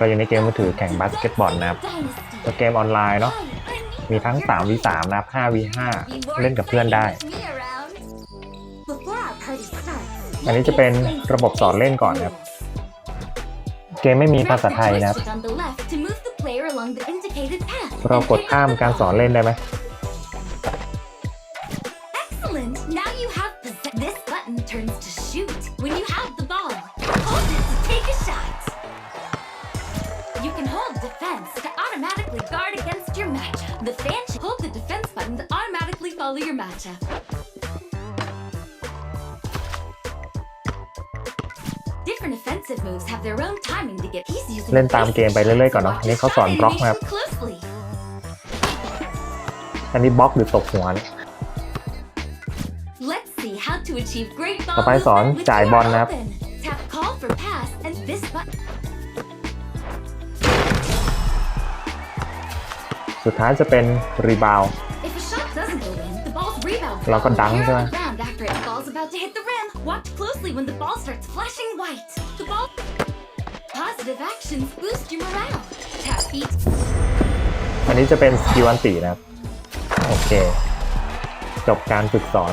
ก็อยู่ในเกมมือถือแข่งบาสเกตบอลนะครับตัวเกมออนไลน์เนาะ มีทั้ง 3v3 นะครับ 5v5 เล่นกับเพื่อนได้ อันนี้จะเป็นระบบสอนเล่นก่อนนะครับ เกมไม่มีภาษาไทยนะครับ เรากดข้ามการสอนเล่นได้ไหม can hold defense to automatically guard against your matchup. The fan should hold the defense button to automatically follow your matchup. Different offensive moves have their own timing to get. He's using เล่นตามเกมไปเรื่อยๆก่อนเนาะอันนี้เขาสอนบล็อกนะครับ closely. อันนี้บล็อกหรือตบหัวเนี่ย Let's see how to achieve great ball Tap call for pass and this button. สุดท้ายจะเป็นรีบาวเราก็ดังใช่ไหม อันนี้จะเป็นสกิลอันตีนะครับ โอเค จบการฝึกสอน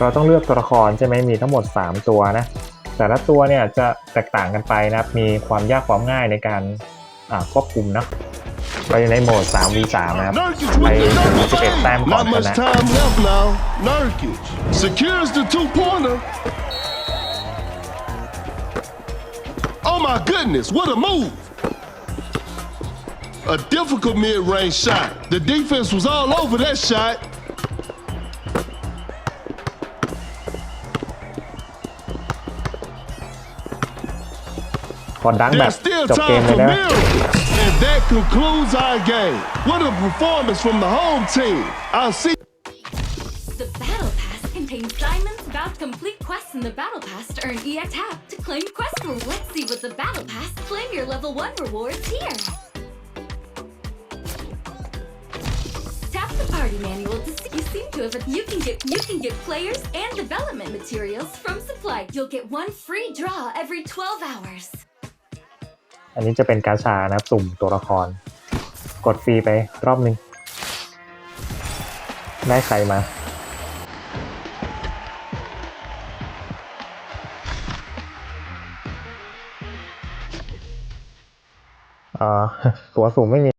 เราต้องเลือกตัวละครใช่ไหม มีทั้งหมด 3 ตัวนะ แต่ละตัวเนี่ยจะแตกต่างกันไปนะครับ มีความยากความง่ายในการควบคุมนะก็อยู่ในโหมด3 v 3นะครับไปถึง11แต้มก่อนชนะ Oh my goodness, what a move! A difficult mid-range shot. The defense was all over that shot. There's still time for Mills. that concludes our game. What a performance from the home team. I'll see. The Battle Pass contains diamonds, bound complete quests in the Battle Pass to earn EX Tap to claim quest rewards. Let's see what the Battle Pass claim your level 1 rewards here. Tap the party manual to see you seem to have you can get you can get players and development materials from supply. You'll get one free draw every 12 hours. อันนี้จะเป็นกาชานะสุ่มตัวละคร กดฟรีไปรอบหนึ่งได้ใครมา อ่าตัวสุ่มไม่มี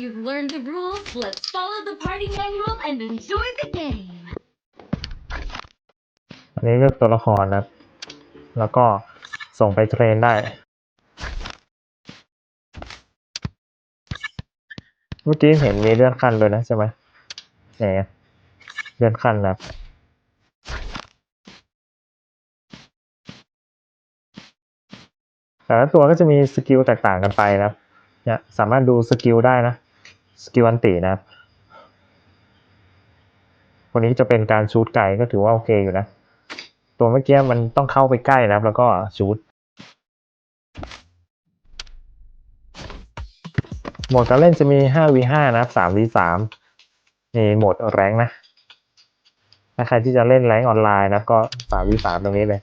you've learned the rules, let's follow the party manual and enjoy the game. อันนี้เลือกตัวละครนะแล้วก็ส่งไปเทรนได้เมื่อกี้เห็นมีเลื่อนขั้นเลยนะใช่ไหมไหนเลื่อนขั้นนะ แต่ละตัวก็จะมีสกิลแตกต่างกันไปนะเนี่ยสามารถดูสกิลได้นะสกิลอันตีนะครับ วันนี้จะเป็นการชูดไก่ก็ถือว่าโอเคอยู่นะ ตัวเมื่อกี้มันต้องเข้าไปใกล้นะครับ แล้วก็ชูดโหมดการเล่นจะมี 5v5 นะครับ 3v3 นี่โหมดแรงนะถ้าใครที่จะเล่นแรงออนไลน์นะก็ 3v3 ตรงนี้เลย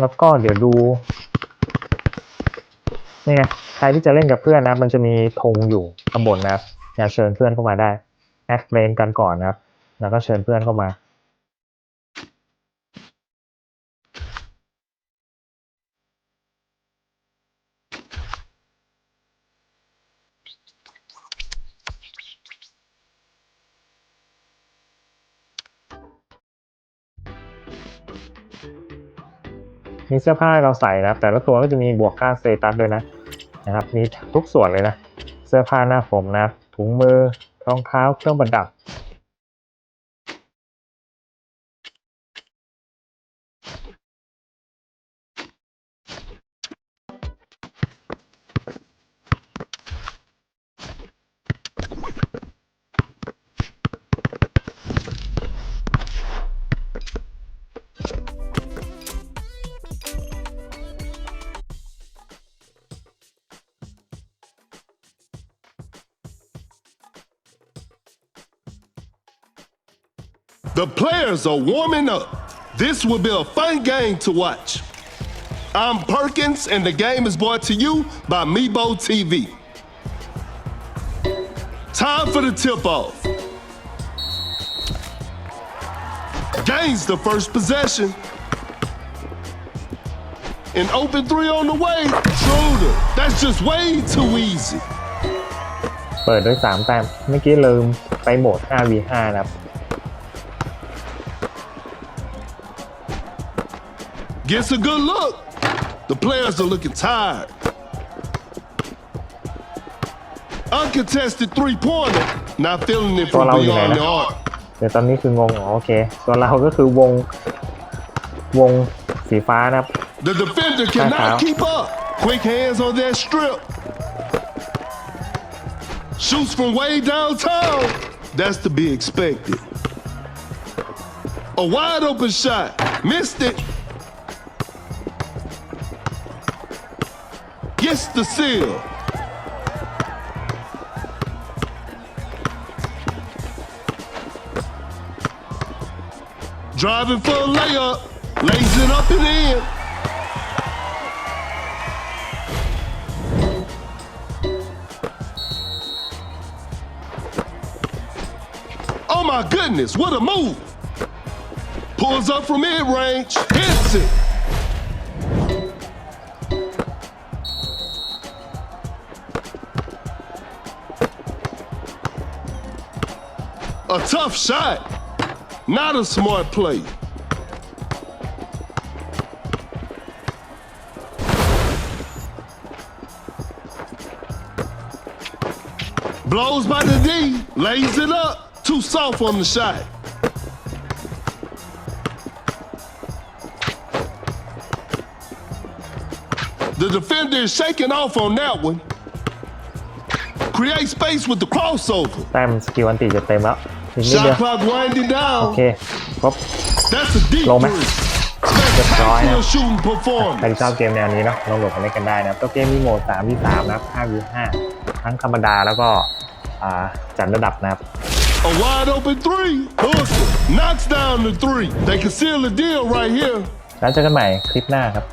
แล้วก็เดี๋ยวดูนี่ไงใครที่จะเล่นกับเพื่อนนะมันจะมีธงอยู่ข้างบนนะอยากเชิญเพื่อนเข้ามาได้แอดเมนกันก่อนนะแล้วก็เชิญเพื่อนเข้ามามีเสื้อผ้าเราใส่นะครับ แต่ละตัวก็จะมีบวกค่าเซตัสด้วยนะ นะครับมีทุกส่วนเลยนะ เสื้อผ้าหน้าผมนะถุงมือรองเท้า เครื่องประดับ The players are warming up. This will be a fun game to watch. I'm Perkins, and the game is brought to you by Mebo TV. Time for the tip-off. Gains the first possession. An open three on the way. Schroeder, that's just way too easy. เปดดวย 5v5 นะครับ Gets a good look. The players are looking tired. Uncontested three-pointer. Not feeling it from beyond the arc. เดี๋ยวตอนนี้คืองงอ๋อโอเคตัวเราก็คือวงวงสีฟ้านะครับ The defender cannot keep up. Quick hands on that strip. Shoots from way downtown. That's to be expected. A wide open shot. Missed it. gets the seal. Driving for a layup. Lays it up and in. Oh my goodness, what a move. Pulls up from mid-range, hits it. A tough shot. Not a smart play. Blows by the D, lays it up. Too soft on the shot. The defender is shaking off on that one. Create space with the crossover. แต้มสกิลอันติจะเต็มแล้วถึงนี้เดียวโอเคครบลงไหมเรียบร้อยนะใครทชอบเกมแนวนี้เนาะลองโหลดมาเล่นกันได้นะตัวเกมมีโหมด3วิ3นะครับ5ว5ทั้งธรรมดาแล้วก็จัดระดับนะครับแล้วเจอกันใหม่คลิปหน้าครับ